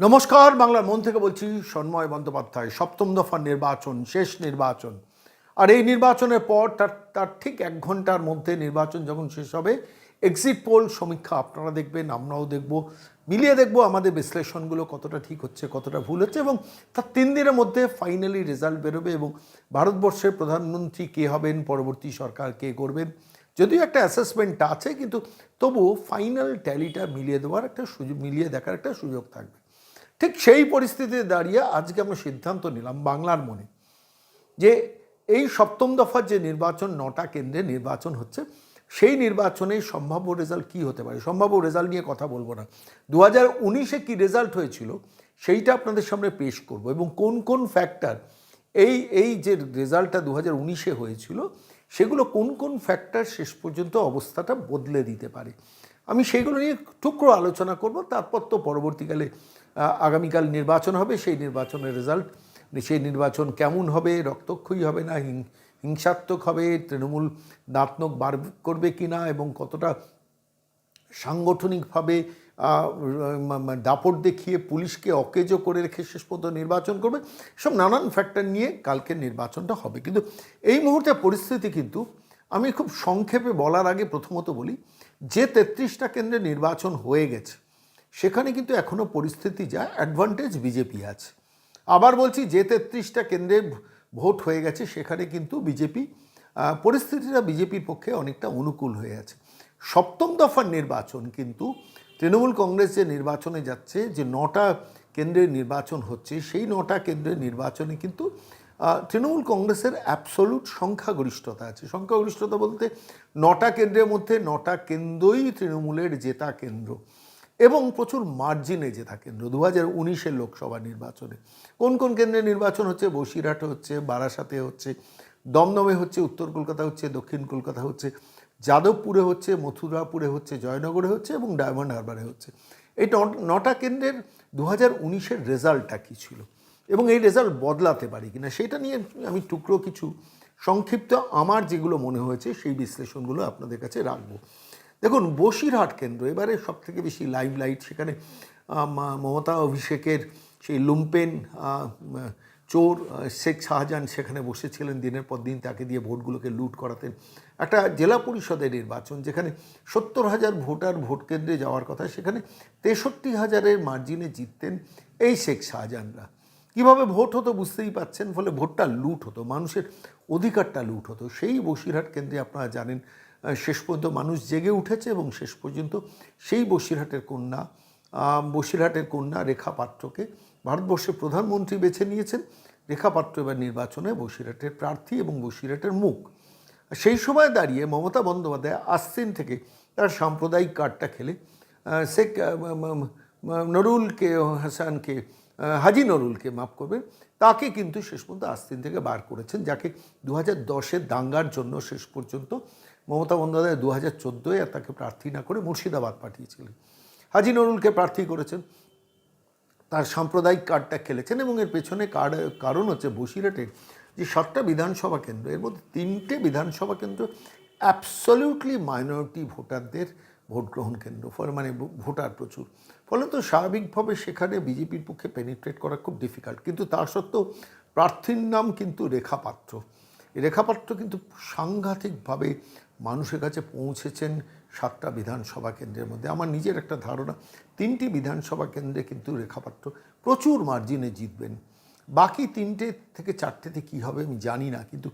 নমস্কার, বাংলার মন থেকে বলছি সন্ময় বন্দ্যোপাধ্যায়, সপ্তম দফার নির্বাচন, শেষ নির্বাচন। আর এই নির্বাচনের পর তার তার ঠিক এক ঘণ্টার মধ্যে নির্বাচন যখন শেষ হবে এক্সিট পোল সমীক্ষা আপনারা দেখবেন, আমরাও দেখব। মিলিয়ে দেখব আমাদের বিশ্লেষণগুলো কতটা ঠিক হচ্ছে, কতটা ভুল হচ্ছে এবং তার তিন দিনের মধ্যে ফাইনালি রেজাল্ট বেরোবে এবং ভারতবর্ষের প্রধানমন্ত্রী কে হবেন, পরবর্তী সরকার কে করবেন, যদিও একটা অ্যাসেসমেন্ট আছে, কিন্তু তবুও ফাইনাল ট্যালিটা মিলিয়ে দেওয়ার একটা সুযোগ, মিলিয়ে দেখার একটা সুযোগ থাকবে। ঠিক সেই পরিস্থিতিতে দাঁড়িয়ে আজকে আমরা সিদ্ধান্ত নিলাম বাংলার মনে যে এই সপ্তম দফার যে নির্বাচন, নটা কেন্দ্রে নির্বাচন হচ্ছে, সেই নির্বাচনে সম্ভাব্য রেজাল্ট কী হতে পারে? সম্ভাব্য রেজাল্ট নিয়ে কথা বলব না। দু হাজার উনিশে কী রেজাল্ট হয়েছিল, সেইটা আপনাদের সামনে পেশ করব এবং কোন কোন ফ্যাক্টর এই এই যে রেজাল্টটা দু হাজার উনিশে হয়েছিল, সেগুলো কোন কোন ফ্যাক্টর শেষ পর্যন্ত অবস্থাটা বদলে দিতে পারে? আমি সেইগুলো নিয়ে টুকরো আলোচনা করব, তারপর তো পরবর্তীকালে আগামীকাল নির্বাচন হবে, সেই নির্বাচনের রেজাল্ট সেই নির্বাচন কেমন হবে, রক্তক্ষয়ী হবে না হিংসাত্মক হবে, তৃণমূল দাঁতনক বার করবে কি না এবং কতটা সাংগঠনিকভাবে দাপট দেখিয়ে পুলিশকে অকেজো করে রেখে শেষ পর্যন্ত নির্বাচন করবে, সব নানান ফ্যাক্টর নিয়ে কালকের নির্বাচনটা হবে। কিন্তু এই মুহূর্তে পরিস্থিতি কিন্তু, আমি খুব সংক্ষেপে বলার আগে প্রথমত বলি, যে তেত্রিশটা কেন্দ্রে নির্বাচন হয়ে গেছে সেখানে কিন্তু এখনও পরিস্থিতি যা অ্যাডভান্টেজ বিজেপি আছে। আবার বলছি যে তেত্রিশটা কেন্দ্রে ভোট হয়ে গেছে, সেখানে কিন্তু বিজেপি পরিস্থিতিটা বিজেপির পক্ষে অনেকটা অনুকূল হয়ে আছে। সপ্তম দফার নির্বাচন কিন্তু তৃণমূল কংগ্রেস যে নির্বাচনে যাচ্ছে, যে নটা কেন্দ্রের নির্বাচন হচ্ছে, সেই নটা কেন্দ্রের নির্বাচনে কিন্তু তৃণমূল কংগ্রেসের অ্যাবসলুট সংখ্যাগরিষ্ঠতা আছে। সংখ্যাগরিষ্ঠতা বলতে নটা কেন্দ্রের মধ্যে নটা কেন্দ্রই তৃণমূলের জেতা কেন্দ্র। এবং প্রচুর মার্জিনে জেতা কেন্দ্র দু হাজার উনিশের লোকসভা নির্বাচনে কোন কোন কেন্দ্রে নির্বাচন হচ্ছে? বসিরহাটে হচ্ছে, বারাসাতে হচ্ছে, দমদমে হচ্ছে, উত্তর কলকাতা হচ্ছে, দক্ষিণ কলকাতা হচ্ছে, যাদবপুরে হচ্ছে, মথুরাপুরে হচ্ছে, জয়নগরে হচ্ছে এবং ডায়মন্ড হারবারে হচ্ছে। এই নটা কেন্দ্রের দু হাজার উনিশের রেজাল্টটা কী ছিল? এবং এই রেজাল্ট বদলাতে পারি কিনা সেটা নিয়ে আমি টুকরো কিছু সংক্ষিপ্ত আমার যেগুলো মনে হয়েছে সেই বিশ্লেষণগুলো আপনাদের কাছে রাখব। দেখুন, বসিরহাট কেন্দ্র, এবারে সব থেকে বেশি লাইভ লাইট সেখানে মমতা অভিষেকের সেই লুম্পেন চোর শেখ শাহজাহান সেখানে বসেছিলেন দিনের পর দিন, তাকে দিয়ে ভোটগুলোকে লুট করাতেন। একটা জেলা পরিষদের নির্বাচন, যেখানে সত্তর হাজার ভোটার ভোট কেন্দ্রে যাওয়ার কথা, সেখানে তেষট্টি হাজারের মার্জিনে জিততেন এই শেখ শাহজাহানরা। কীভাবে ভোট হতো বুঝতেই পাচ্ছেন, ফলে ভোটটা লুট হতো, মানুষের অধিকারটা লুট হতো। সেই বসিরহাট কেন্দ্রে আপনারা জানেন শেষ পর্যন্ত মানুষ জেগে উঠেছে এবং শেষ পর্যন্ত সেই বসিরহাটের কন্যা বসিরহাটের কন্যা রেখা পাত্রকে ভারতবর্ষের প্রধানমন্ত্রী বেছে নিয়েছেন। রেখা পাত্র এবার নির্বাচনে বসিরহাটের প্রার্থী এবং বসিরহাটের মুখ। সেই সময় দাঁড়িয়ে মমতা বন্দ্যোপাধ্যায় আস্তিন থেকে তার সাম্প্রদায়িক কার্ডটা খেলে শেখ নরুলকে হাসানকে হাজি নরুলকে মাফ করবেন, তাকে কিন্তু শেষ পর্যন্ত আস্তিন থেকে বার করেছেন, যাকে দু হাজার দশের দাঙ্গার জন্য শেষ পর্যন্ত মমতা বন্দ্যোপাধ্যায় দু হাজার চোদ্দোয় তাকে প্রার্থী না করে মুর্শিদাবাদ পাঠিয়েছিলেন। হাজি নরুলকে প্রার্থী করেছেন। তার সাম্প্রদায়িক কার্ডটা খেলেছেন এবং এর পেছনে কার্ড কারণ হচ্ছে বসিরহাটের যে সাতটা বিধানসভা কেন্দ্র, এর মধ্যে তিনটে বিধানসভা কেন্দ্র অ্যাবসলিউটলি মাইনরিটি ভোটারদের ভোট গ্রহণ কেন্দ্র, ফলে মানে ভোটার প্রচুর। ফলে তো স্বাভাবিকভাবে সেখানে বিজেপির পক্ষে পেনিট্রেট করা খুব ডিফিকাল্ট কিন্তু তা সত্ত্বেও প্রার্থীর নাম কিন্তু রেখা পাত্র এই রেখা পাত্র কিন্তু সাংঘাতিকভাবে মানুষের কাছে পৌঁছেছেন সাতটা বিধানসভা কেন্দ্রের মধ্যে। আমার নিজের একটা ধারণা, তিনটি বিধানসভা কেন্দ্রে কিন্তু রেখাপাত্র প্রচুর মার্জিনে জিতবেন। বাকি তিনটে থেকে চারটেতে কী হবে আমি জানি না, কিন্তু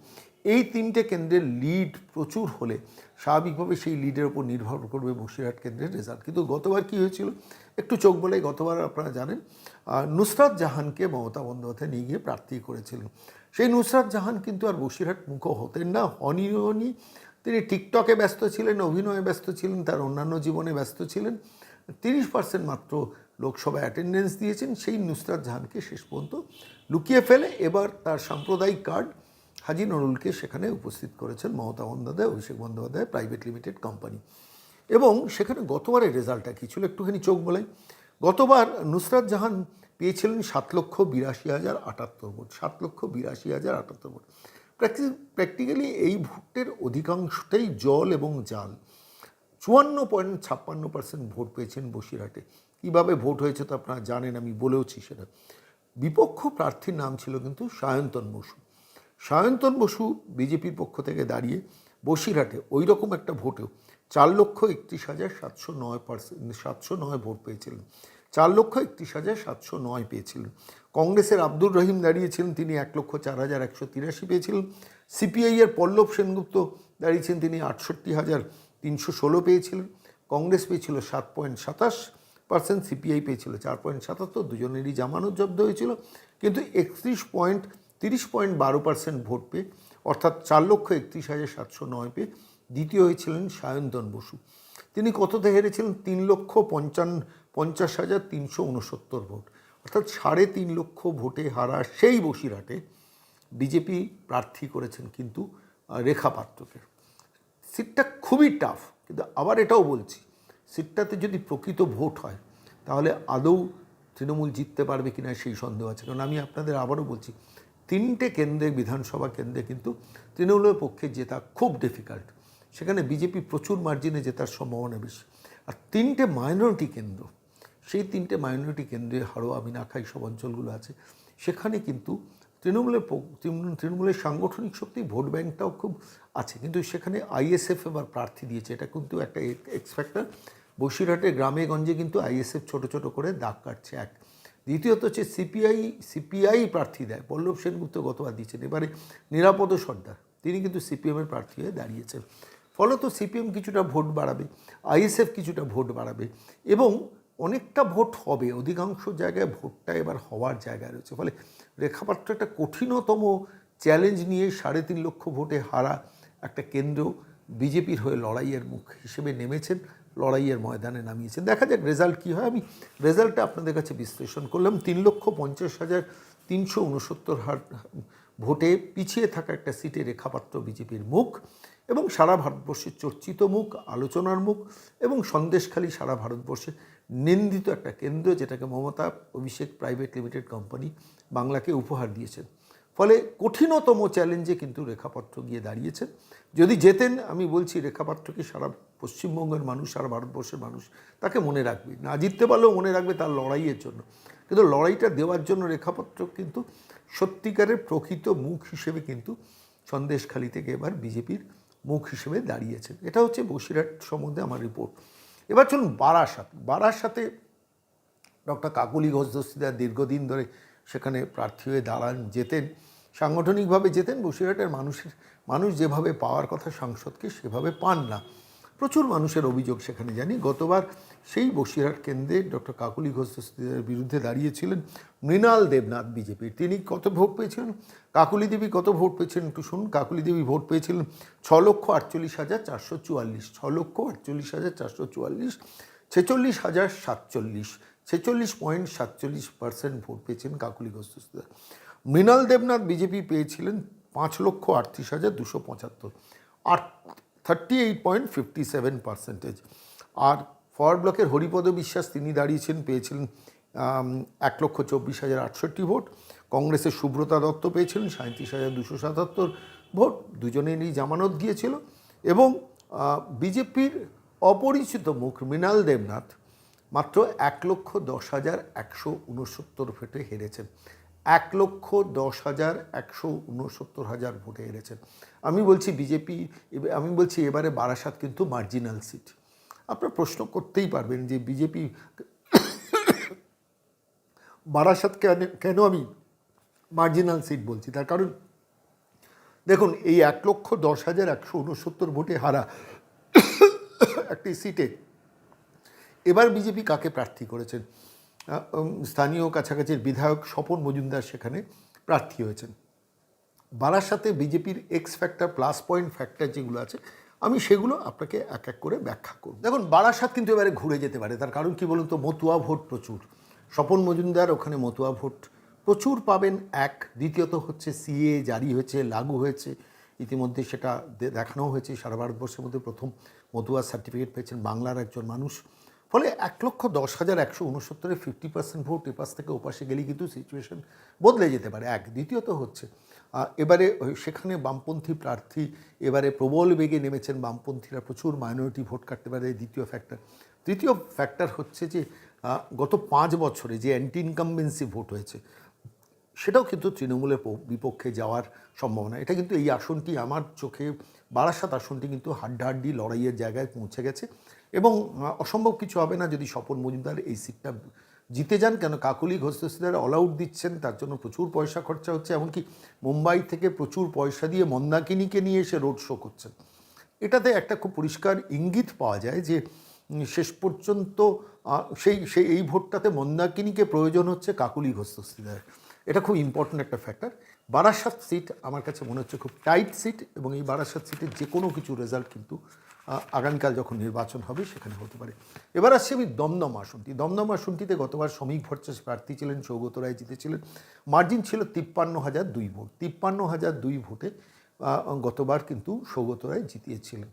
এই তিনটে কেন্দ্রের লিড প্রচুর হলে স্বাভাবিকভাবে সেই লিডের ওপর নির্ভর করবে বসিরহাট কেন্দ্রের রেজাল্ট কিন্তু গতবার কী হয়েছিল? একটু চোখ বলে গতবার আপনারা জানেন নুসরাত জাহানকে মমতা বন্দ্যোপাধ্যায় নিয়ে গিয়ে প্রার্থী করেছিলেন সেই নুসরাত জাহান কিন্তু আর বসিরহাট মুখ হতেন না হনি তিনি টিকটকে ব্যস্ত ছিলেন, অভিনয়ে ব্যস্ত ছিলেন, তার অন্যান্য জীবনে ব্যস্ত ছিলেন। তিরিশ পার্সেন্ট মাত্র লোকসভা অ্যাটেন্ডেন্স দিয়েছেন। সেই নুসরাত জাহানকে শেষ পর্যন্ত লুকিয়ে ফেলে। এবার তার সাম্প্রদায়িক কার্ড হাজি নরুলকে সেখানে উপস্থিত করেছেন Mamata Bandyopadhyay, Abhishek Bandyopadhyay private limited company এবং সেখানে গতবারের রেজাল্টটা কী ছিল একটুখানি চোখ বলাই গতবার নুসরাত জাহান পেয়েছিলেন সাত লক্ষ বিরাশি হাজার আটাত্তর ভোট, সাত লক্ষ বিরাশি হাজার আটাত্তর ভোট। প্র্যাকটিক্যালি এই ভোটের অধিকাংশটাই জল এবং জাল। চুয়ান্ন পয়েন্ট ছাপ্পান্ন পার্সেন্ট ভোট পেয়েছেন বসিরহাটে। কীভাবে ভোট হয়েছে তো আপনারা জানেন, আমি বলেওছি সেটা। বিপক্ষ প্রার্থীর নাম ছিল কিন্তু সায়ন্তন বসু। সায়ন্তন বসু বিজেপির পক্ষ থেকে দাঁড়িয়ে বসিরহাটে ওই রকম একটা ভোটেও চার লক্ষ একত্রিশ হাজার সাতশো নয় পার্সেন্ট সাতশো নয় ভোট পেয়েছিলেন। চার লক্ষ একত্রিশ হাজার সাতশো নয় পেয়েছিলেন। কংগ্রেসের আব্দুর রহিম দাঁড়িয়েছিলেন, তিনি এক লক্ষ চার হাজার একশো তিরাশি পেয়েছিলেন। সিপিআইয়ের পল্লব সেনগুপ্ত দাঁড়িয়েছেন, তিনি আটষট্টি হাজার তিনশো ষোলো পেয়েছিলেন। কংগ্রেস পেয়েছিল সাত পয়েন্ট সাতাশ পার্সেন্ট, সিপিআই পেয়েছিল চার পয়েন্ট সাতাত্তর, দুজনেরই জামানত জব্দ হয়েছিল। কিন্তু একত্রিশ পয়েন্ট, তিরিশ পয়েন্ট বারো পার্সেন্ট ভোট পেয়ে, অর্থাৎ চার লক্ষ একত্রিশ হাজার সাতশো নয় পেয়ে দ্বিতীয় হয়েছিলেন সায়ন্তন বসু। তিনি কততে হেরেছিলেন? তিন লক্ষ পঞ্চান্ন পঞ্চাশ হাজার তিনশো উনসত্তর ভোট। অর্থাৎ সাড়ে তিন লক্ষ ভোটে হারা সেই বসিরহাটে বিজেপি প্রার্থী করেছেন কিন্তু রেখা পাত্রকে। সিটটা খুবই টাফ কিন্তু আবার এটাও বলছি, সিটটাতে যদি প্রকৃত ভোট হয়, তাহলে আদৌ তৃণমূল জিততে পারবে কিনা সেই সন্দেহ আছে। কারণ আমি আপনাদের আবারও বলছি, তিনটে কেন্দ্রে, বিধানসভা কেন্দ্রে কিন্তু তৃণমূলের পক্ষে জেতা খুব ডিফিকাল্ট সেখানে বিজেপি প্রচুর মার্জিনে জেতার সম্ভাবনা বেশি। আর তিনটে মাইনরিটি কেন্দ্র সেই তিনটে মাইনরিটি কেন্দ্রে হাড়োয়া মিনাখাই সব অঞ্চলগুলো আছে। সেখানে কিন্তু তৃণমূলের তৃণমূলের সাংগঠনিক শক্তি, ভোট ব্যাংকটাও খুব আছে। কিন্তু সেখানে আইএসএফ এবার প্রার্থী দিয়েছে। এটা কিন্তু একটা এক্স ফ্যাক্টর বসিরহাটে, গ্রামে, গঞ্জে কিন্তু আইএসএফ ছোট ছোট করে দাগ কাটছে এক। দ্বিতীয়ত হচ্ছে সিপিআই সিপিআই প্রার্থী দেয়। পল্লব সেনগুপ্ত গতবার দিয়েছেন। এবারে নিরাপদ সর্দার, তিনি কিন্তু সিপিএমের প্রার্থী হয়ে দাঁড়িয়েছেন। ফলত সিপিএম কিছুটা ভোট বাড়াবে আইএসএফ কিছুটা ভোট বাড়াবে এবং অনেকটা ভোট হবে, অধিকাংশ জায়গায় ভোটটা এবার হওয়ার জায়গায় রয়েছে। ফলে রেখাপাত্র একটা কঠিনতম চ্যালেঞ্জ নিয়ে সাড়ে তিন লক্ষ ভোটে হারা একটা কেন্দ্র বিজেপির হয়ে লড়াইয়ের মুখ হিসেবে নেমেছেন, লড়াইয়ের ময়দানে নামিয়েছেন। দেখা যাক রেজাল্ট কী হয়। আমি রেজাল্টটা আপনাদের কাছে বিশ্লেষণ করলাম। তিন লক্ষ পঞ্চাশ হাজার তিনশো উনসত্তর হার, ভোটে পিছিয়ে থাকা একটা সিটে রেখাপাত্র বিজেপির মুখ এবং সারা ভারতবর্ষের চর্চিত মুখ, আলোচনার মুখ এবং সন্দেশখালী সারা ভারতবর্ষে নিন্দিত একটা কেন্দ্র যেটাকে Mamata Abhishek private limited company বাংলাকে উপহার দিয়েছেন। ফলে কঠিনতম চ্যালেঞ্জে কিন্তু রেখাপাত্র গিয়ে দাঁড়িয়েছেন। যদি যেতেন, আমি বলছি রেখাপাত্রকে সারা পশ্চিমবঙ্গের মানুষ, সারা ভারতবর্ষের মানুষ, তাকে মনে রাখবে? না জিততে পারলেও মনে রাখবে তার লড়াইয়ের জন্য। কিন্তু লড়াইটা দেওয়ার জন্য রেখাপাত্র কিন্তু সত্যিকারের প্রকৃত মুখ হিসেবে কিন্তু সন্দেশখালী থেকে এবার বিজেপির মুখ হিসেবে দাঁড়িয়েছেন। এটা হচ্ছে বসিরহাট সম্বন্ধে আমার রিপোর্ট এবার চলুন বারাসাত। বারাসাতে ডক্টর কাকুলি ঘোষ দস্তিদার দীর্ঘদিন ধরে সেখানে প্রার্থী হয়ে দাঁড়ান, যেতেন, সাংগঠনিকভাবে যেতেন, বসিরহাটের মানুষের, মানুষ যেভাবে পাওয়ার কথা সাংসদকে সেভাবে পান না। প্রচুর মানুষের অভিযোগ সেখানে, জানি? গতবার সেই বসিরহাট কেন্দ্রে ডক্টর কাকুলি ঘোষ বিরুদ্ধে দাঁড়িয়েছিলেন মৃণাল দেবনাথ বিজেপির। তিনি কত ভোট পেয়েছিলেন? কাকুলি দেবী কত ভোট পেয়েছিলেন একটু শুনুন। কাকুলি দেবী ভোট পেয়েছিলেন ছ লক্ষ আটচল্লিশ হাজার চারশো চুয়াল্লিশ ছ লক্ষ আটচল্লিশ হাজার চারশো চুয়াল্লিশ, ছেচল্লিশ হাজার সাতচল্লিশ, ছেচল্লিশ পয়েন্ট সাতচল্লিশ পার্সেন্ট ভোট পেয়েছেন কাকুলি ঘোষ মৃণাল দেবনাথ বিজেপি পেয়েছিলেন পাঁচ লক্ষ আটত্রিশ হাজার দুশো পঁচাত্তর। আট thirty eight point fifty seven percentage আর ফরওয়ার্ড ব্লকের হরিপদ বিশ্বাস তিনি দাঁড়িয়েছেন, পেয়েছিলেন এক লক্ষ চব্বিশ হাজার আটষট্টি ভোট। কংগ্রেসের সুব্রতা দত্ত পেয়েছিলেন সাঁত্রিশ হাজার দুশো সাতাত্তর ভোট। দুজনেরই জামানত গিয়েছিল। এবং বিজেপির অপরিচিত মুখ মৃণাল দেবনাথ মাত্র এক লক্ষ দশ হাজার একশো উনসত্তর ভোটে হেরেছেন। এক লক্ষ দশ হাজার একশো উনসত্তর হাজার ভোটে হেরেছেন আমি বলছি বিজেপি আমি বলছি এবারে বারাসাত কিন্তু মার্জিনাল সিট আপনার প্রশ্ন করতেই পারবেন যে বিজেপি বারাসাত কেন কেন আমি মার্জিনাল সিট বলছি? তার কারণ, দেখুন, এই এক লক্ষ দশ হাজার একশো উনসত্তর ভোটে হারা একটি সিটে এবার বিজেপি কাকে প্রার্থী করেছেন? স্থানীয় কাছাকাছির বিধায়ক স্বপন মজুমদার সেখানে প্রার্থী হয়েছেন। বারাসাতে বিজেপির X factor plus point factor যেগুলো আছে, আমি সেগুলো আপনাকে এক এক করে ব্যাখ্যা করব। দেখুন, বারাসাত কিন্তু এবারে ঘুরে যেতে পারে। তার কারণ কি বলুন তো? মতুয়া ভোট প্রচুর। স্বপন মজুমদার ওখানে মতুয়া ভোট প্রচুর পাবেন এক। দ্বিতীয়ত হচ্ছে সিএ জারি হয়েছে, লাগু হয়েছে। ইতিমধ্যে সেটা দেখানো হয়েছে সারা ভারতবর্ষের মধ্যে প্রথম মতুয়া সার্টিফিকেট পেয়েছেন বাংলার একজন মানুষ। ফলে এক লক্ষ দশ হাজার একশো উনসত্তরে ফিফটি পার্সেন্ট ভোট এপাশ থেকে ওপাশে গেলেই কিন্তু সিচুয়েশন বদলে যেতে পারে। এক, দ্বিতীয়ত হচ্ছে এবারে সেখানে বামপন্থী প্রার্থী এবারে প্রবল বেগে নেমেছেন বামপন্থীরা, প্রচুর মাইনরিটি ভোট কাটতে পারে দ্বিতীয় ফ্যাক্টর তৃতীয় ফ্যাক্টর হচ্ছে যে গত পাঁচ বছরে যে অ্যান্টি ইনকামবেন্সি ভোট হয়েছে, সেটাও কিন্তু তৃণমূলের বিপক্ষে যাওয়ার সম্ভাবনা। এটা কিন্তু এই আসনটি আমার চোখে, বারাসাত আসনটি কিন্তু হাড্ডাহাড্ডি লড়াইয়ের জায়গায় পৌঁছে গেছে। এবং অসম্ভব কিছু হবে না যদি স্বপন মজুমদার এই সিটটা জিতে যান। কেন কাকুলি ঘোষদার অল আউট দিচ্ছেন, তার জন্য প্রচুর পয়সা খরচা হচ্ছে, এমনকি মুম্বাই থেকে প্রচুর পয়সা দিয়ে মন্দাকিনীকে নিয়ে এসে রোড শো করছেন। এটাতে একটা খুব পরিষ্কার ইঙ্গিত পাওয়া যায় যে শেষ পর্যন্ত সেই সেই, এই ভোটটাতে মন্দাকিনীকে প্রয়োজন হচ্ছে কাকুলি ঘোষদার এটা খুব ইম্পর্ট্যান্ট একটা ফ্যাক্টর বারাসাত সিট আমার কাছে মনে হচ্ছে খুব টাইট সিট এবং এই বারাসাত সিটের যে কোনো কিছু রেজাল্ট কিন্তু আগামীকাল যখন নির্বাচন হবে, সেখানে হতে পারে। এবার আসছি আমি দমদম আসনটি। দমদম আসনটিতে গতবার শ্রমিক ভট্টাচ প্রার্থী ছিলেন সৌগত রায় জিতেছিলেন। মার্জিন ছিল তিপ্পান্ন হাজার দুই ভোট। তিপ্পান্ন হাজার দুই ভোটে গতবার কিন্তু সৌগত রায় জিতিয়েছিলেন।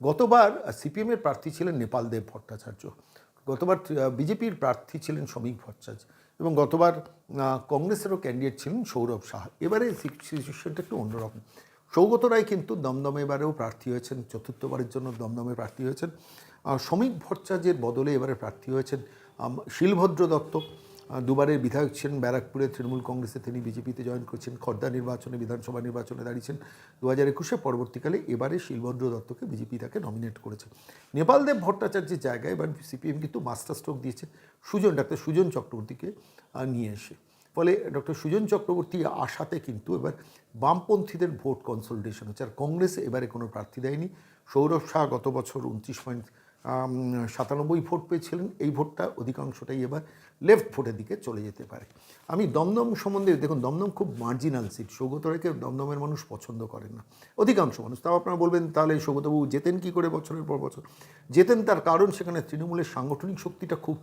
গতবার সিপিএমের প্রার্থী ছিলেন নেপাল দেব ভট্টাচার্য। গতবার বিজেপির প্রার্থী ছিলেন শ্রমিক ভট্টাচার্য। এবং গতবার কংগ্রেসেরও ক্যান্ডিডেট ছিলেন সৌরভ সাহা। এবারে সিচুয়েশনটা একটু অন্যরকম। সৌগত রায় কিন্তু দমদমে এবারেও প্রার্থী হয়েছেন, চতুর্থবারের জন্য দমদমে প্রার্থী হয়েছেন। শ্রমিক ভট্টাচার্যের বদলে এবারে প্রার্থী হয়েছেন শিলভদ্র দত্ত। দুবারের বিধায়ক ছিলেন ব্যারাকপুরে, তৃণমূল কংগ্রেসে তিনি বিজেপিতে জয়েন করেছেন, খর্দা নির্বাচনে, বিধানসভা নির্বাচনে দাঁড়িয়েছেন। দু হাজার একুশে পরবর্তীকালে এবারে শিলভদ্র দত্তকে বিজেপি তাকে নমিনেট করেছে। নেপালদেব ভট্টাচার্যের জায়গায় এবার সিপিএম কিন্তু মাস্টার স্ট্রোক দিয়েছে। সুজন, ডাক্তার সুজন চক্রবর্তীকে নিয়ে এসে। ফলে ডক্টর সুজন চক্রবর্তী আশাতে কিন্তু এবার বামপন্থীদের ভোট কনসলটেশন হচ্ছে। আর কংগ্রেস এবারে কোনো প্রার্থী দেয়নি। সৌরভ শাহ গত বছর উনত্রিশ পয়েন্ট সাতানব্বই ভোট পেয়েছিলেন। এই ভোটটা অধিকাংশটাই এবার লেফট ভোটের দিকে চলে যেতে পারে। আমি দমদম সম্বন্ধে, দেখুন, দমদম খুব মার্জিনাল সিট সৌগত রায়কে দমদমের মানুষ পছন্দ করেন না। অধিকাংশ মানুষ, তাও আপনারা বলবেন, তাহলে সৌগতবাবু যেতেন কী করে বছরের পর বছর? যেতেন তার কারণ সেখানে তৃণমূলের সাংগঠনিক শক্তিটা খুব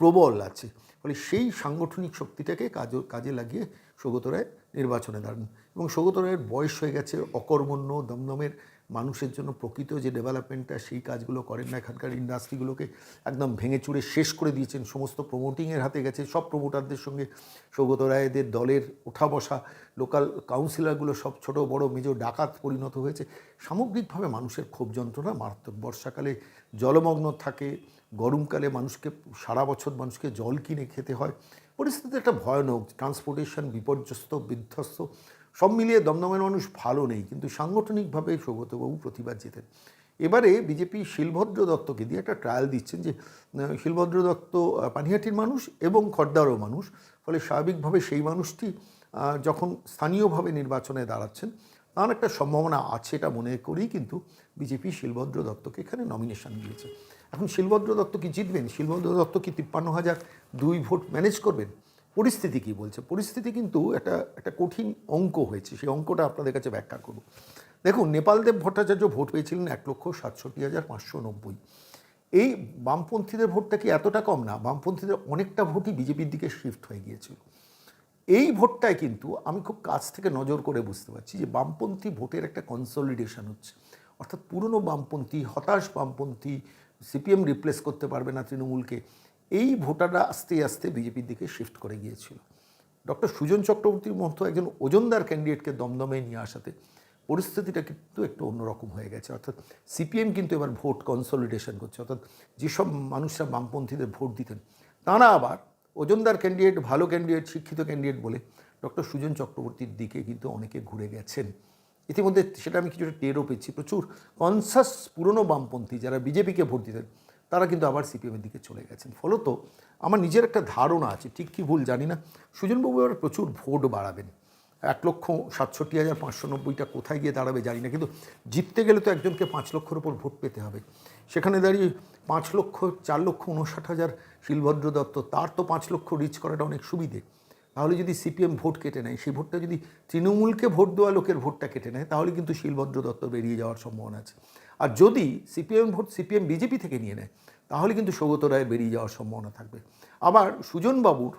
প্রবল আছে। ফলে সেই সাংগঠনিক শক্তিটাকে কাজে কাজে লাগিয়ে সৌগত রায় নির্বাচনে দাঁড়ান। এবং সৌগত রায়ের বয়স হয়ে গেছে, অকর্মণ্য, দমদমের মানুষের জন্য প্রকৃত যে ডেভেলপমেন্টটা, সেই কাজগুলো করেন না। এখানকার ইন্ডাস্ট্রিগুলোকে একদম ভেঙে চুরে শেষ করে দিয়েছেন। সমস্ত প্রমোটিংয়ের হাতে গেছে। সব প্রমোটারদের সঙ্গে সৌগত রায়দের দলের ওঠা বসা, লোকাল কাউন্সিলরগুলো সব ছোট, বড় মেজো ডাকাত পরিণত হয়েছে। সামগ্রিকভাবে মানুষের ক্ষোভ যন্ত্রণা মারাত্মক। বর্ষাকালে জলমগ্ন থাকে গরমকালে মানুষকে, সারা বছর মানুষকে জল কিনে খেতে হয়। পরিস্থিতি একটা ভয়ানক ট্রান্সপোর্টেশন বিপর্যস্ত, বিধ্বস্ত, সব মিলিয়ে দমদমের মানুষ ভালো নেই, কিন্তু সাংগঠনিকভাবে সৌগতবাবু প্রতিবাদ যেতেন এবারে বিজেপি শিলভদ্র দত্তকে দিয়ে একটা ট্রায়াল দিচ্ছেন যে শিলভদ্র দত্ত পানিহাটির মানুষ এবং খর্দারও মানুষ, ফলে স্বাভাবিকভাবে সেই মানুষটি যখন স্থানীয়ভাবে নির্বাচনে দাঁড়াচ্ছেন, তার একটা সম্ভাবনা আছে এটা মনে করেই কিন্তু বিজেপি শিলভদ্র দত্তকে এখানে নমিনেশন দিয়েছে। এখন শিলভদ্র দত্ত কি জিতবেন? শিলভদ্র দত্ত কি তিপ্পান্ন হাজার দুই ভোট ম্যানেজ করবেন? পরিস্থিতি কি বলছে? পরিস্থিতি কিন্তু একটা একটা কঠিন অঙ্ক হয়েছে। সেই অঙ্কটা আপনাদের কাছে ব্যাখ্যা করব। দেখুন নেপালদেব ভট্টাচার্য ভোট পেয়েছিলেন এক লক্ষ সাতষট্টি হাজার পাঁচশো নব্বই। এই বামপন্থীদের ভোটটা কি এতটা কম না? বামপন্থীদের অনেকটা ভোটই বিজেপির দিকে শিফট হয়ে গিয়েছিল। এই ভোটটায় কিন্তু আমি খুব কাছ থেকে নজর করে বুঝতে পারছি যে বামপন্থী ভোটের একটা কনসলিডেশন হচ্ছে। অর্থাৎ পুরনো বামপন্থী, হতাশ বামপন্থী সিপিএম রিপ্লেস করতে পারবে না তৃণমূলকে। এই ভোটাররা আস্তে আস্তে বিজেপির দিকে শিফট করে গিয়েছিল। ডক্টর সুজন চক্রবর্তীর মতো একজন ওজনদার ক্যান্ডিডেটকে দমদমে নিয়ে আসাতে পরিস্থিতিটা কিন্তু একটু অন্যরকম হয়ে গেছে। অর্থাৎ সিপিএম কিন্তু এবার ভোট কনসলিডেশন করছে। অর্থাৎ যেসব মানুষরা বামপন্থীদের ভোট দিতেন, তারা আবার ওজনদার ক্যান্ডিডেট ভালো ক্যান্ডিডেট শিক্ষিত ক্যান্ডিডেট বলে ডক্টর সুজন চক্রবর্তীর দিকে কিন্তু অনেকে ঘুরে গেছেন। ইতিমধ্যে সেটা আমি কিছুটা টেরও পেয়েছি। প্রচুর কনসাস পুরনো বামপন্থী যারা বিজেপিকে ভোট দিতেন, তারা কিন্তু আবার সিপিএমের দিকে চলে গেছেন। ফলত আমার নিজের একটা ধারণা আছে, ঠিক কি ভুল জানি না। সুজনবাবু এবার প্রচুর ভোট বাড়াবেন। এক লক্ষ সাতষট্টি হাজার পাঁচশো নব্বইটা কোথায় গিয়ে দাঁড়াবে জানি না, কিন্তু জিততে গেলে তো একজনকে পাঁচ লক্ষের ওপর ভোট পেতে হবে। সেখানে দাঁড়িয়ে পাঁচ লক্ষ, চার লক্ষ উনষাট হাজার শিলভদ্র দত্ত, তার তো পাঁচ লক্ষ রিচ করাটা অনেক সুবিধে। তাহলে যদি সিপিএম ভোট কেটে নেয়, সেই ভোটটা যদি তৃণমূলকে ভোট দেওয়া লোকের ভোটটা কেটে নেয়, তাহলে কিন্তু শিলভদ্র দত্ত বেরিয়ে যাওয়ার সম্ভাবনা আছে। আর যদি সিপিএম ভোট সিপিএম বিজেপি থেকে নিয়ে নেয়, তাহলে কিন্তু সৌগত রায়ের বেরিয়ে যাওয়ার সম্ভাবনা থাকবে। আবার সুজনবাবুর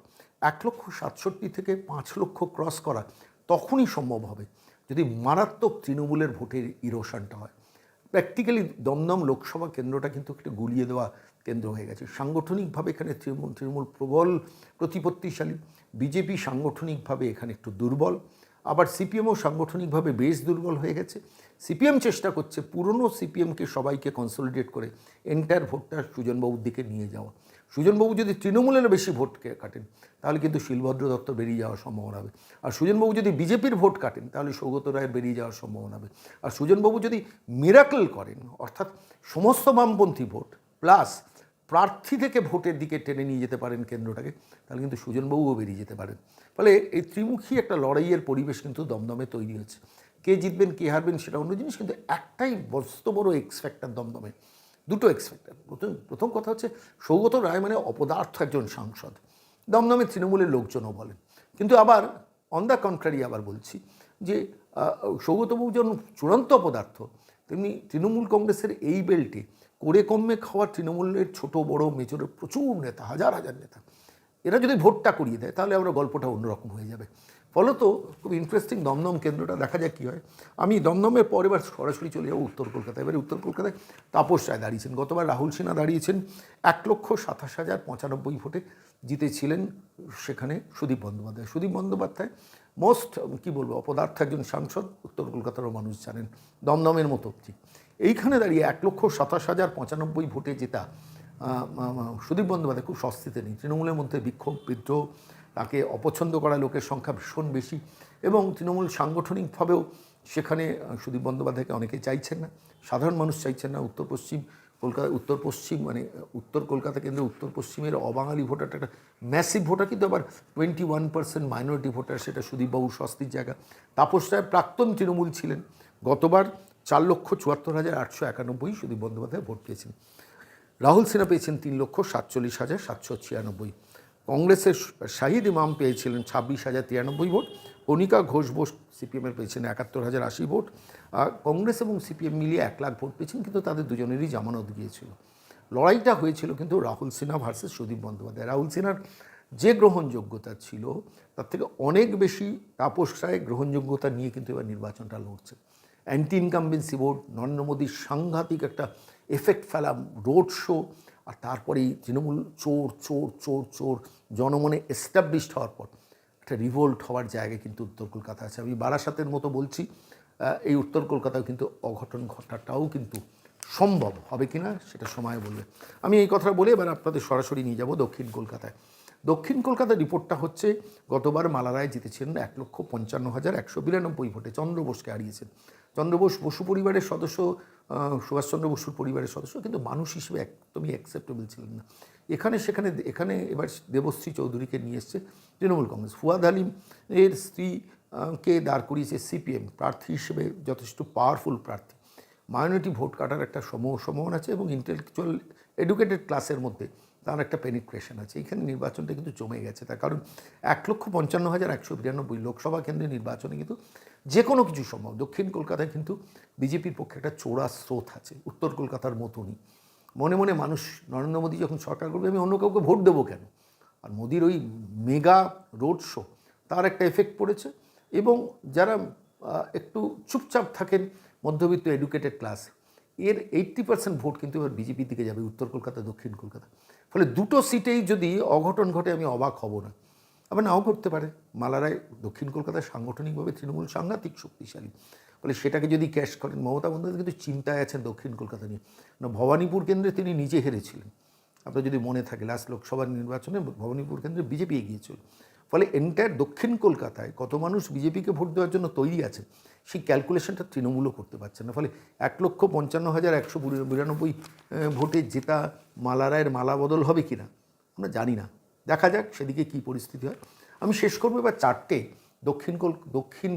এক লক্ষ সাতষট্টি থেকে পাঁচ লক্ষ ক্রস করা তখনই সম্ভব হবে যদি মারাত্মক তৃণমূলের ভোটের ইরোশনটা হয়। প্র্যাকটিক্যালি দমদম লোকসভা কেন্দ্রটা কিন্তু একটু গুলিয়ে দেওয়া কেন্দ্র হয়ে গেছে। সাংগঠনিকভাবে এখানে তৃণমূল তৃণমূল প্রবল, প্রতিপত্তিশালী। বিজেপি সাংগঠনিকভাবে এখানে একটু দুর্বল, আবার সিপিএমও সাংগঠনিকভাবে বেশ দুর্বল হয়ে গেছে। সিপিএম চেষ্টা করছে পুরনো সিপিএমকে সবাইকে কনসলিডেট করে এন্টায়ার ভোটটা সুজনবাবুর দিকে নিয়ে যাওয়া। সুজনবাবু যদি তৃণমূলের বেশি ভোট কাটেন, তাহলে কিন্তু শিলভদ্র দত্ত বেরিয়ে যাওয়ার সম্ভাবনা হবে। আর সুজনবাবু যদি বিজেপির ভোট কাটেন, তাহলে সৌগত রায়ের বেরিয়ে যাওয়ার সম্ভাবনা হবে। আর সুজনবাবু যদি মিরাকল করেন, অর্থাৎ সমস্ত বামপন্থী ভোট প্লাস প্রার্থী থেকে ভোটের দিকে টেনে নিয়ে যেতে পারেন কেন্দ্রটাকে, তাহলে কিন্তু সুজনবাবুও বেরিয়ে যেতে পারেন। ফলে এই ত্রিমুখী একটা লড়াইয়ের পরিবেশ কিন্তু দমদমে তৈরি হচ্ছে কে জিতবেন, কে হারবেন সেটা অন্য জিনিস, কিন্তু একটাই বস্ত বড় এক্স ফ্যাক্টর দমদমে। দুটো এক্সপেক্টার প্রথম প্রথম কথা হচ্ছে সৌগত রায় মানে অপদার্থ একজন সাংসদ। দমদমে তৃণমূলের লোকজনও বলেন। কিন্তু আবার অন দ্য কন্ট্রারি আবার বলছি যে সৌগতবাবু যেমন চূড়ান্ত অপদার্থ, তেমনি তৃণমূল কংগ্রেসের এই বেল্টে করে কমে খাওয়া তৃণমূলের ছোট, বড়, মেজরের প্রচুর নেতা, হাজার হাজার নেতা। এরা যদি ভোটটা করিয়ে দেয়, তাহলে আমরা গল্পটা অন্যরকম হয়ে যাবে। ফলত খুব ইন্টারেস্টিং দমদম কেন্দ্রটা দেখা যাক কী হয়। আমি দমদমের পর এবার সরাসরি চলে যাব উত্তর কলকাতায় এবারে উত্তর কলকাতায় তাপস রায় দাঁড়িয়েছেন। গতবার রাহুল সিনহা দাঁড়িয়েছেন। এক লক্ষ সাতাশ হাজার পঁচানব্বই ভোটে জিতেছিলেন সেখানে সুদীপ বন্দ্যোপাধ্যায়। সুদীপ বন্দ্যোপাধ্যায় মোস্ট কী বলব, অপদার্থ একজন সাংসদ, উত্তর কলকাতারও মানুষ জানেন। দমদমের মতো ঠিক এইখানে দাঁড়িয়ে এক লক্ষ সাতাশ হাজার পঁচানব্বই ভোটে জেতা সুদীপ বন্দ্যোপাধ্যায় খুব স্বস্তিতে নেই। তৃণমূলের মধ্যে বিক্ষোভ, বিদ্রোহ, তাকে অপছন্দ করা লোকের সংখ্যা ভীষণ বেশি এবং তৃণমূল সাংগঠনিকভাবেও সেখানে সুদীপ বন্দ্যোপাধ্যায়কে অনেকে চাইছেন না। সাধারণ মানুষ চাইছেন না। উত্তর পশ্চিম কলকাতা, উত্তর পশ্চিম মানে উত্তর কলকাতা কেন্দ্রে উত্তর পশ্চিমের অবাঙালি ভোটারটা একটা ম্যাসিভ ভোটার, কিন্তু আবার twenty one percent minority voter, সেটা সুদীপবাবুর স্বস্তির জায়গা। তাপস রায় প্রাক্তন তৃণমূল ছিলেন। গতবার চার লক্ষ চুয়াত্তর হাজার আটশো একানব্বই সুদীপ বন্দ্যোপাধ্যায় ভোট পেয়েছেন। রাহুল সিনহা পেয়েছেন তিন লক্ষ সাতচল্লিশ হাজার সাতশো ছিয়ানব্বই। কংগ্রেসের শাহিদ ইমাম পেয়েছিলেন ছাব্বিশ হাজার তিরানব্বই ভোট। কণিকা ঘোষ বোস সিপিএমের পেয়েছেন একাত্তর হাজার আশি ভোট। আর কংগ্রেস এবং সিপিএম মিলিয়ে এক লাখ ভোট পেয়েছেন, কিন্তু তাদের দুজনেরই জামানত গিয়েছিল। লড়াইটা হয়েছিল কিন্তু রাহুল সিনহা ভার্সেস সুদীপ বন্দ্যোপাধ্যায়। রাহুল সিনহার যে গ্রহণযোগ্যতা ছিল, তার থেকে অনেক বেশি তাপস রায় গ্রহণযোগ্যতা নিয়ে কিন্তু এবার নির্বাচনটা লড়ছে। অ্যান্টি ইনকামবেন্সি ভোট নরেন্দ্র মোদীর সাংঘাতিক একটা এফেক্ট ফেলা রোড শো আর তারপরেই তৃণমূল চোর চোর চোর চোর, জনমনে এস্টাবলিশড হওয়ার পর, একটা রিভোল্ট হওয়ার জায়গা কিন্তু উত্তর কলকাতা আছে। আমি বারাসাতের মতো বলছি এই উত্তর কলকাতাও কিন্তু অঘটন ঘটাটাও কিন্তু সম্ভব হবে কি না সেটা সময় বলবে। আমি এই কথা বলে এবার আপনাদের সরাসরি নিয়ে যাব দক্ষিণ কলকাতায়। দক্ষিণ কলকাতার রিপোর্টটা হচ্ছে, গতবার মালারায় জিতেছিলেন এক লক্ষ পঞ্চান্ন হাজার একশো বিরানব্বই ভোটে চন্দ্র বোসকে হারিয়েছেন। চন্দ্র বোস বসু পরিবারের সদস্য সুভাষচন্দ্র বসুর পরিবারের সদস্য, কিন্তু মানুষ হিসেবে একদমই অ্যাকসেপ্টেবল ছিলেন না। এখানে, সেখানে, এখানে এবার দেবশ্রী চৌধুরীকে নিয়ে এসছে তৃণমূল কংগ্রেস। ফুয়াদ হালিম এর স্ত্রী কে দাঁড় করিয়েছে সিপিএম, প্রার্থী হিসেবে যথেষ্ট পাওয়ারফুল প্রার্থী। মাইনরিটি ভোট কাটার একটা সময় সম্ভাবনা আছে এবং ইন্টেলেকচুয়াল এডুকেটেড ক্লাসের মধ্যে তার একটা পেনিট্রেশন আছে। এখানে নির্বাচনটা কিন্তু জমে গেছে তার। কারণ এক লক্ষ পঞ্চান্ন হাজার একশো বিরানব্বই লোকসভা কেন্দ্রে নির্বাচনে কিন্তু যে কোনো কিছু সম্ভব। দক্ষিণ কলকাতায় কিন্তু বিজেপির পক্ষে একটা চোরা স্রোত আছে, উত্তর কলকাতার মতনই। মনে মনে মানুষ, নরেন্দ্র মোদী যখন সরকার করবে, আমি অন্য কাউকে ভোট দেবো কেন? আর মোদির ওই মেগা রোড শো, তার একটা এফেক্ট পড়েছে। এবং যারা একটু চুপচাপ থাকেন মধ্যবিত্ত এডুকেটেড ক্লাস এর এইট্টি পার্সেন্ট ভোট কিন্তু এবার বিজেপির দিকে যাবে, উত্তর কলকাতা, দক্ষিণ কলকাতা। ফলে দুটো সিটেই যদি অঘটন ঘটে, আমি অবাক হব না। আবার নাও করতে পারে। মালারায় দক্ষিণ কলকাতায় সাংগঠনিকভাবে তৃণমূল সাংঘাতিক শক্তিশালী। ফলে সেটাকে যদি ক্যাশ করেন, মমতা বন্দ্যোপাধ্যায় কিন্তু চিন্তায় আছেন দক্ষিণ কলকাতা নিয়ে। না, ভবানীপুর কেন্দ্রে তিনি নিজে হেরেছিলেন। আপনার যদি মনে থাকে, লাস্ট লোকসভা নির্বাচনে ভবানীপুর কেন্দ্রে বিজেপি এগিয়েছিল ফলে এন্টায়ার দক্ষিণ কলকাতায় কত মানুষ বিজেপিকে ভোট দেওয়ার জন্য তৈরি আছে সেই ক্যালকুলেশনটা তৃণমূলও করতে পারছে না। ফলে এক লক্ষ পঞ্চান্ন হাজার একশো বিরানব্বই ভোটে জেতা মালারায়ের মালা বদল হবে কি না আমরা জানি না। দেখা যাক সেদিকে কী পরিস্থিতি হয়। আমি শেষ করব এবার চারটে দক্ষিণ কল, দক্ষিণ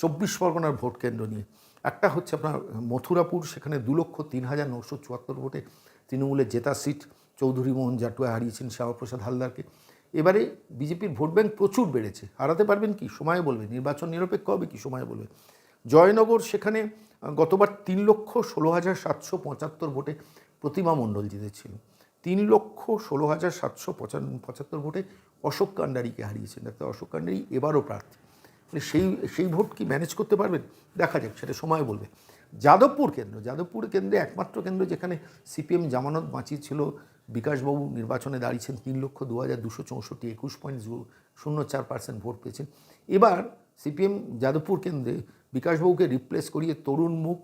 চব্বিশ পরগনার ভোট কেন্দ্র নিয়ে। একটা হচ্ছে আপনার মথুরাপুর, সেখানে দু লক্ষ তিন হাজার নশো চুয়াত্তর ভোটে তৃণমূলের জেতা সিট চৌধুরী মোহন জাটুয়া হারিয়েছেন শ্যামাপ্রসাদ হালদারকে। এবারে বিজেপির ভোট ব্যাংক প্রচুর বেড়েছে। হারাতে পারবেন কি? সময় বলবে। নির্বাচন নিরপেক্ষ হবে কি? সময় বলবে। জয়নগর সেখানে গতবার তিন লক্ষ ষোলো হাজার সাতশো পঁচাত্তর ভোটে প্রতিমা মণ্ডল জিতেছিল। তিন লক্ষ ষোলো হাজার সাতশো পঁচাত্তর ভোটে অশোক কান্ডারিকে হারিয়েছেন ডাক্তার অশোক কান্ডারি, এবারও প্রার্থী। মানে সেই সেই ভোট কি ম্যানেজ করতে পারবেন? দেখা যাক, সেটা সময় বলবে। যাদবপুর কেন্দ্র, যাদবপুর কেন্দ্রে একমাত্র কেন্দ্র যেখানে সিপিএম জামানত বাঁচিয়েছিল, বিকাশবাবু নির্বাচনে দাঁড়িয়েছেন তিন লক্ষ দু হাজার দুশো চৌষট্টি, একুশ পয়েন্ট শূন্য চার পার্সেন্ট ভোট পেয়েছেন। এবার সিপিএম যাদবপুর কেন্দ্রে বিকাশবাবুকে রিপ্লেস করিয়ে তরুণ মুখ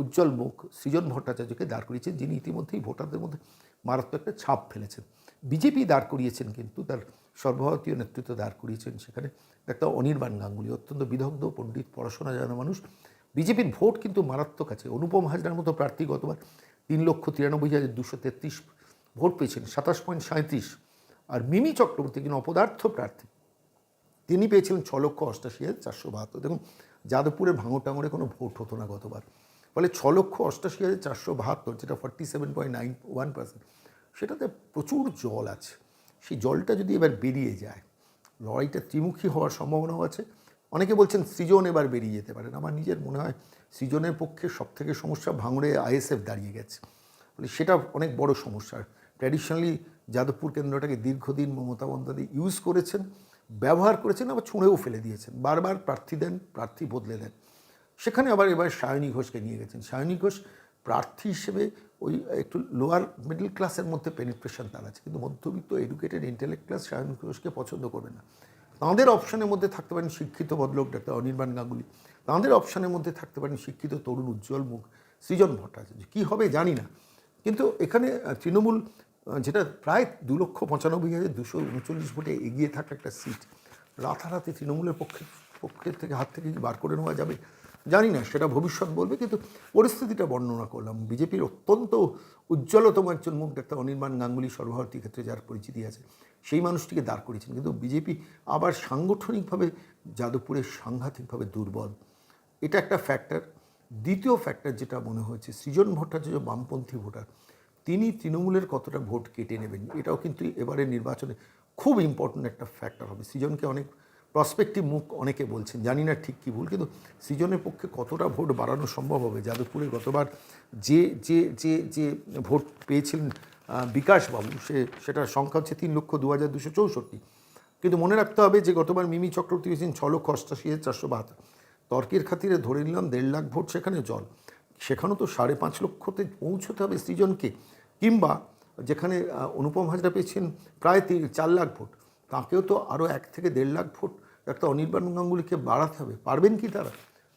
উজ্জ্বল মুখ সৃজন ভট্টাচার্যকে দাঁড় করিয়েছেন, যিনি ইতিমধ্যেই ভোটারদের মধ্যে মারাত্মক একটা ছাপ ফেলেছেন। বিজেপি দাঁড় করিয়েছেন কিন্তু, তার সর্বভারতীয় নেতৃত্ব দাঁড় করিয়েছেন সেখানে। একটা অনির্বাণ গাঙ্গুলি অত্যন্ত বিদগ্ধ, পণ্ডিত, পড়াশোনা জানা মানুষ। বিজেপির ভোট কিন্তু মারাত্মক আছে। অনুপম হাজরার মতো প্রার্থী গতবার তিন লক্ষ তিরানব্বই হাজার দুশো তেত্রিশ ভোট পেয়েছেন, সাতাশ পয়েন্ট সাঁত্রিশ আর মিমি চক্রবর্তী কিন্তু অপদার্থ প্রার্থী তিনি পেয়েছিলেন ছ লক্ষ অষ্টাশি হাজার চারশো বাহাত্তর। দেখুন, যাদবপুরের ভাঙর কোনো ভোট হতো না গতবার। ফলে ছ লক্ষ অষ্টাশি হাজার চারশো বাহাত্তর, যেটা forty seven point nine one percent সেটাতে প্রচুর জল আছে। সেই জলটা যদি এবার বেরিয়ে যায়, লড়াইটা ত্রিমুখী হওয়ার সম্ভাবনাও আছে। অনেকে বলছেন সৃজন এবার বেরিয়ে যেতে পারেন আমার নিজের মনে হয় সৃজনের পক্ষে সবথেকে সমস্যা ভাঙড়ে আইএসএফ দাঁড়িয়ে গেছে। ফলে সেটা অনেক বড় সমস্যা। ট্র্যাডিশনালি যাদবপুর কেন্দ্রটাকে দীর্ঘদিন মমতা বন্দ্যোপাধ্যায় ইউজ করেছেন। ব্যবহার করেছেন, আবার ছুঁড়েও ফেলে দিয়েছেন। বারবার প্রার্থী দেন, প্রার্থী বদলে দেন। সেখানে আবার এবার সায়নী ঘোষকে নিয়ে গেছেন। সায়নী ঘোষ প্রার্থী হিসেবে ওই একটু লোয়ার মিডল ক্লাসের মধ্যে পেনিট্রেশন তার আছে। কিন্তু মধ্যবিত্ত এডুকেটেড ইন্টেলেক্ট ক্লাস সায়নী ঘোষকে পছন্দ করবে না। তাঁদের অপশনের মধ্যে থাকতে পারেন শিক্ষিত ভদ্রলোক ডাক্তার অনির্বাণ গাঙ্গুলি। তাঁদের অপশনের মধ্যে থাকতে পারেন শিক্ষিত তরুণ উজ্জ্বল মুখ সৃজন ভট্টাচার্য। কী হবে জানি না। কিন্তু এখানে তৃণমূল যেটা প্রায় দু লক্ষ পঁচানব্বই হাজার দুশো উনচল্লিশ ভোটে এগিয়ে থাকা একটা সিট রাতারাতি তৃণমূলের পক্ষে, পক্ষের থেকে হাত থেকে বার করে নেওয়া যাবে? জানি না, সেটা ভবিষ্যৎ বলবে, কিন্তু পরিস্থিতিটা বর্ণনা করলাম। বিজেপির অত্যন্ত উজ্জ্বলতম একজন মুখ ডাক্তার অনির্বাণ গাঙ্গুলি সর্বভারতীয় ক্ষেত্রে যার পরিচিতি আছে, সেই মানুষটিকে দাঁড় করেছেন কিন্তু বিজেপি আবার সাংগঠনিকভাবে যাদবপুরে সাংঘাতিকভাবে দুর্বল। এটা একটা ফ্যাক্টর দ্বিতীয় ফ্যাক্টর যেটা মনে হয়েছে, সৃজন ভট্টাচার্য বামপন্থী ভোটার। তিনি তৃণমূলের কতটা ভোট কেটে নেবেন, এটাও কিন্তু এবারে নির্বাচনে খুব ইম্পর্ট্যান্ট একটা ফ্যাক্টর হবে। সৃজনকে অনেক প্রসপেক্টিভ মুখ অনেকে বলছেন, জানি না ঠিক কী ভুল, কিন্তু সৃজনের পক্ষে কতটা ভোট বাড়ানো সম্ভব হবে? যাদবপুরে গতবার যে যে যে যে ভোট পেয়েছিলেন বিকাশবাবু, সে, সেটার সংখ্যা হচ্ছে তিন লক্ষ দু হাজার দুশো চৌষট্টি। কিন্তু মনে রাখতে হবে যে গতবার মিমি চক্রবর্তী হয়েছেন ছ লক্ষ অষ্টাশি হাজার চারশো বাহাত্তর। তর্কের খাতিরে ধরে নিলাম দেড় লাখ ভোট সেখানে জল। সেখানেও তো সাড়ে পাঁচ লক্ষতে পৌঁছতে হবে সৃজনকে। কিংবা যেখানে অনুপম হাজরা পেয়েছেন প্রায় তিন, চার লাখ ভোট, তাকেও তো আরও এক থেকে দেড় লাখ ভোট একটা অনির্বাণ গাঙ্গুলিকে বাড়াতে হবে। পারবেন কি তারা?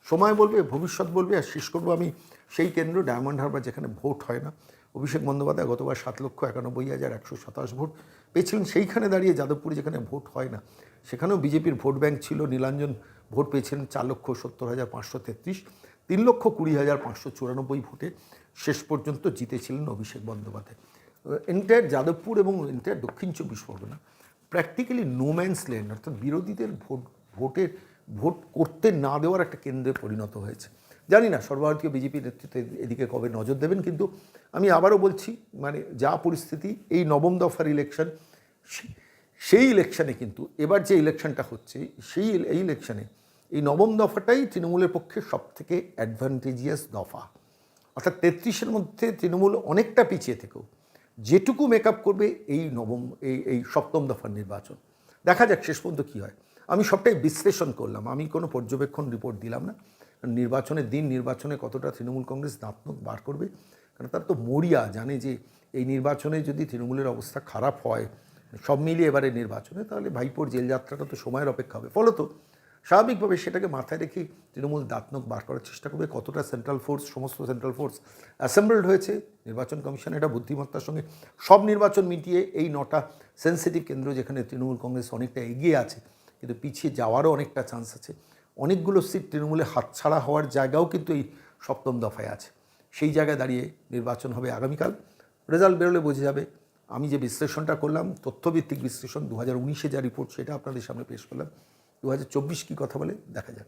সময় বলবে, ভবিষ্যৎ বলবে, আর শেষ করব আমি সেই কেন্দ্র, ডায়মন্ড হারবার, যেখানে ভোট হয় না। অভিষেক বন্দ্যোপাধ্যায় গতবার সাত লক্ষ একানব্বই হাজার একশো সাতাশ ভোট পেয়েছিলেন। সেইখানে দাঁড়িয়ে যাদবপুরে যেখানে ভোট হয় না, সেখানেও বিজেপির ভোট ব্যাংক ছিল। নীলাঞ্জন ভোট পেয়েছিলেন চার লক্ষ সত্তর হাজার পাঁচশো তেত্রিশ, তিন লক্ষ কুড়ি হাজার পাঁচশো চুরানব্বই ভোটে। শেষ পর্যন্ত জিতেছিলেন অভিষেক বন্দ্যোপাধ্যায়। এন্টায়ার যাদবপুর এবং এন্টায়ার দক্ষিণ চব্বিশ পরগনা প্র্যাকটিক্যালি নোম্যান্স ল্যান্ড অর্থাৎ বিরোধীদের ভোট, ভোটের, ভোট করতে না দেওয়ার একটা কেন্দ্রে পরিণত হয়েছে। জানি না, সর্বভারতীয় বিজেপি নেতৃত্বে এদিকে কবে নজর দেবেন, কিন্তু আমি আবারও বলছি মানে যা পরিস্থিতি, এই নবম দফার ইলেকশন সেই ইলেকশনে কিন্তু, এবার যে ইলেকশনটা হচ্ছে, সেই এই ইলেকশনে এই নবম দফাটাই তৃণমূলের পক্ষে সবথেকে অ্যাডভান্টেজিয়াস দফা। অর্থাৎ তেত্রিশের মধ্যে তৃণমূল অনেকটা পিছিয়ে থেকেও যেটুকু মেকআপ করবে এই নবম, এই এই সপ্তম দফার নির্বাচন। দেখা যাক শেষ পর্যন্ত কী হয়। আমি সবটাই বিশ্লেষণ করলাম। আমি কোনো পর্যবেক্ষণ রিপোর্ট দিলাম না। নির্বাচনের দিন, নির্বাচনে কতটা তৃণমূল কংগ্রেস দাঁতনক বার করবে, কারণ তার তো মরিয়া, জানে যে এই নির্বাচনে যদি তৃণমূলের অবস্থা খারাপ হয়, সব মিলিয়ে এবারে নির্বাচনে, তাহলে ভাইপোর জেলযাত্রাটা তো সময়ের অপেক্ষা হবে। ফলত স্বাভাবিকভাবে সেটাকে মাথায় রেখে তৃণমূল দাঁতনক বার করার চেষ্টা করবে। কতটা সেন্ট্রাল ফোর্স সমস্ত সেন্ট্রাল ফোর্স অ্যাসেম্বলড হয়েছে, নির্বাচন কমিশন এটা বুদ্ধিমত্তার সঙ্গে সব নির্বাচন মিটিয়ে এই নটা সেন্সিটিভ কেন্দ্র যেখানে তৃণমূল কংগ্রেস অনেকটা এগিয়ে আছে, কিন্তু পিছিয়ে যাওয়ারও অনেকটা চান্স আছে। অনেকগুলো সিট তৃণমূলে হাতছাড়া হওয়ার জায়গাও কিন্তু এই সপ্তম দফায় আছে। সেই জায়গায় দাঁড়িয়ে নির্বাচন হবে আগামীকাল। রেজাল্ট বেরোলে বোঝা যাবে। আমি যে বিশ্লেষণটা করলাম, তথ্যভিত্তিক বিশ্লেষণ দু হাজার উনিশে যা রিপোর্ট সেটা আপনাদের সামনে পেশ করলাম। দু হাজার চব্বিশ কী কথা বলে দেখা যাক।